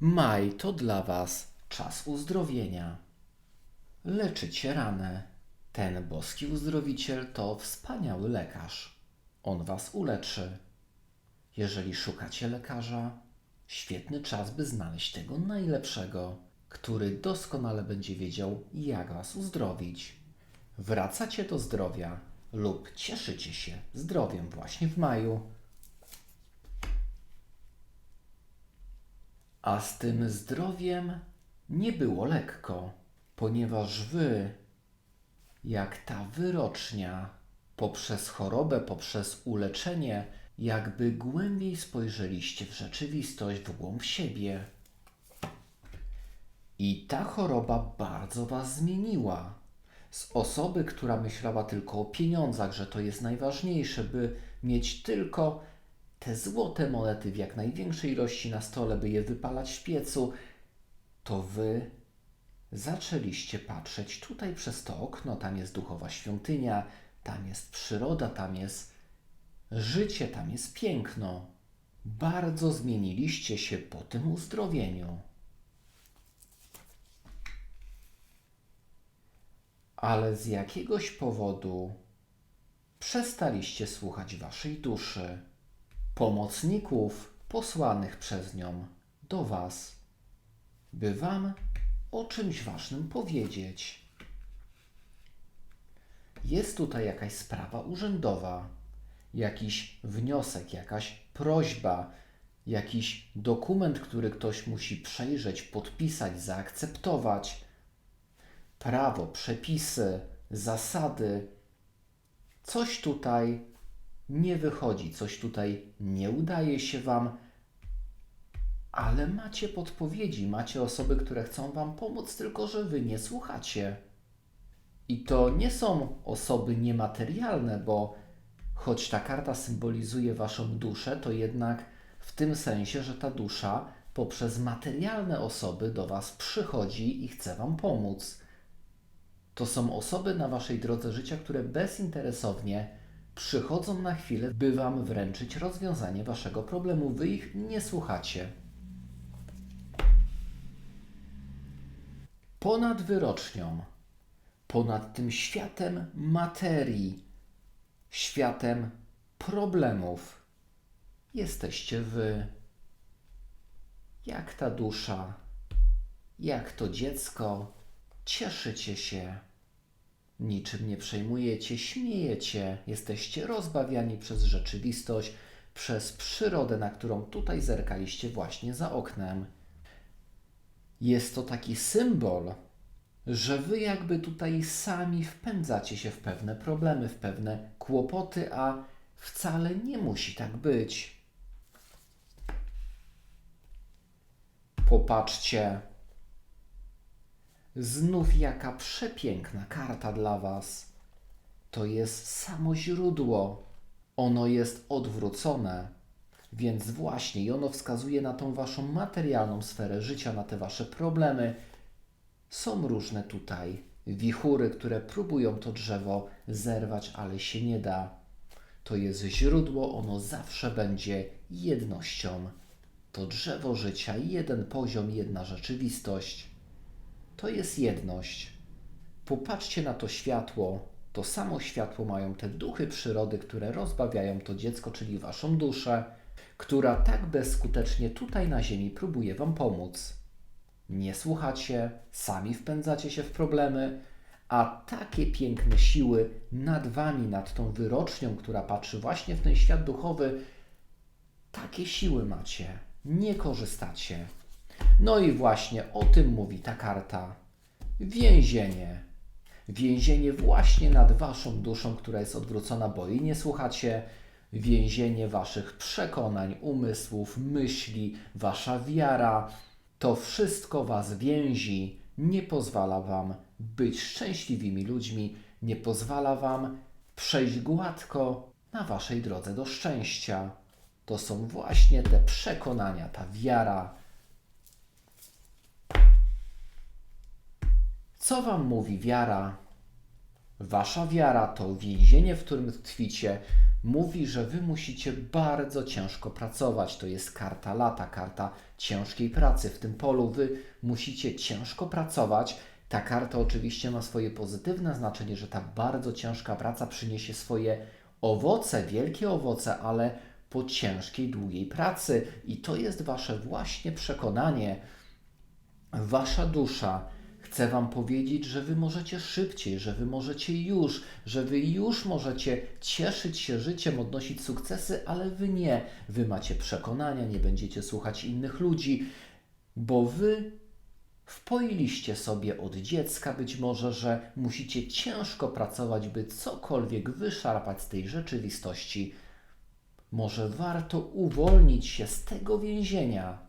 Maj to dla Was czas uzdrowienia. Leczycie ranę. Ten boski uzdrowiciel to wspaniały lekarz. On Was uleczy. Jeżeli szukacie lekarza, świetny czas, by znaleźć tego najlepszego, który doskonale będzie wiedział, jak Was uzdrowić. Wracacie do zdrowia lub cieszycie się zdrowiem właśnie w maju. A z tym zdrowiem nie było lekko, ponieważ wy, jak ta wyrocznia, poprzez chorobę, poprzez uleczenie, jakby głębiej spojrzeliście w rzeczywistość, w głąb siebie. I ta choroba bardzo was zmieniła. Z osoby, która myślała tylko o pieniądzach, że to jest najważniejsze, by mieć tylko te złote monety w jak największej ilości na stole, by je wypalać w piecu, to wy zaczęliście patrzeć tutaj przez to okno, tam jest duchowa świątynia, tam jest przyroda, tam jest życie, tam jest piękno. Bardzo zmieniliście się po tym uzdrowieniu. Ale z jakiegoś powodu przestaliście słuchać waszej duszy, pomocników posłanych przez nią do was, by wam o czymś ważnym powiedzieć. Jest tutaj jakaś sprawa urzędowa, jakiś wniosek, jakaś prośba, jakiś dokument, który ktoś musi przejrzeć, podpisać, zaakceptować. Prawo, przepisy, zasady. Coś tutaj nie wychodzi, coś tutaj nie udaje się Wam, ale macie podpowiedzi, macie osoby, które chcą Wam pomóc, tylko że Wy nie słuchacie. I to nie są osoby niematerialne, bo choć ta karta symbolizuje Waszą duszę, to jednak w tym sensie, że ta dusza poprzez materialne osoby do Was przychodzi i chce Wam pomóc. To są osoby na Waszej drodze życia, które bezinteresownie przychodzą na chwilę, by Wam wręczyć rozwiązanie Waszego problemu. Wy ich nie słuchacie. Ponad wyrocznią, ponad tym światem materii, światem problemów, jesteście Wy. Jak ta dusza, jak to dziecko, cieszycie się. Niczym nie przejmujecie, śmiejecie, jesteście rozbawiani przez rzeczywistość, przez przyrodę, na którą tutaj zerkaliście właśnie za oknem. Jest to taki symbol, że wy jakby tutaj sami wpędzacie się w pewne problemy, w pewne kłopoty, a wcale nie musi tak być. Popatrzcie, Znów jaka przepiękna karta dla Was. To jest samo źródło. Ono jest odwrócone, więc właśnie i ono wskazuje na tą Waszą materialną sferę życia, na te Wasze problemy. Są różne tutaj wichury, które próbują to drzewo zerwać, ale się nie da. To jest źródło, ono zawsze będzie jednością. To drzewo życia, jeden poziom, jedna rzeczywistość to jest jedność. Popatrzcie na to światło. To samo światło mają te duchy przyrody, które rozbawiają to dziecko, czyli waszą duszę, która tak bezskutecznie tutaj na Ziemi próbuje wam pomóc. Nie słuchacie, sami wpędzacie się w problemy, a takie piękne siły nad wami, nad tą wyrocznią, która patrzy właśnie w ten świat duchowy, takie siły macie. Nie korzystacie. No i właśnie o tym mówi ta karta. Więzienie. Więzienie właśnie nad waszą duszą, która jest odwrócona, bo jej nie słuchacie. Więzienie waszych przekonań, umysłów, myśli, wasza wiara. To wszystko was więzi, nie pozwala wam być szczęśliwymi ludźmi, nie pozwala wam przejść gładko na waszej drodze do szczęścia. To są właśnie te przekonania, ta wiara, Co wam mówi wiara? Wasza wiara, to więzienie, w którym tkwicie, mówi, że wy musicie bardzo ciężko pracować. To jest karta lata, karta ciężkiej pracy. W tym polu wy musicie ciężko pracować. Ta karta oczywiście ma swoje pozytywne znaczenie, że ta bardzo ciężka praca przyniesie swoje owoce, wielkie owoce, ale po ciężkiej, długiej pracy. I to jest wasze właśnie przekonanie, Wasza dusza chce Wam powiedzieć, że Wy możecie szybciej, że Wy możecie już, że Wy już możecie cieszyć się życiem, odnosić sukcesy, ale Wy nie. Wy macie przekonania, nie będziecie słuchać innych ludzi, bo Wy wpoiliście sobie od dziecka być może, że musicie ciężko pracować, by cokolwiek wyszarpać z tej rzeczywistości. Może warto uwolnić się z tego więzienia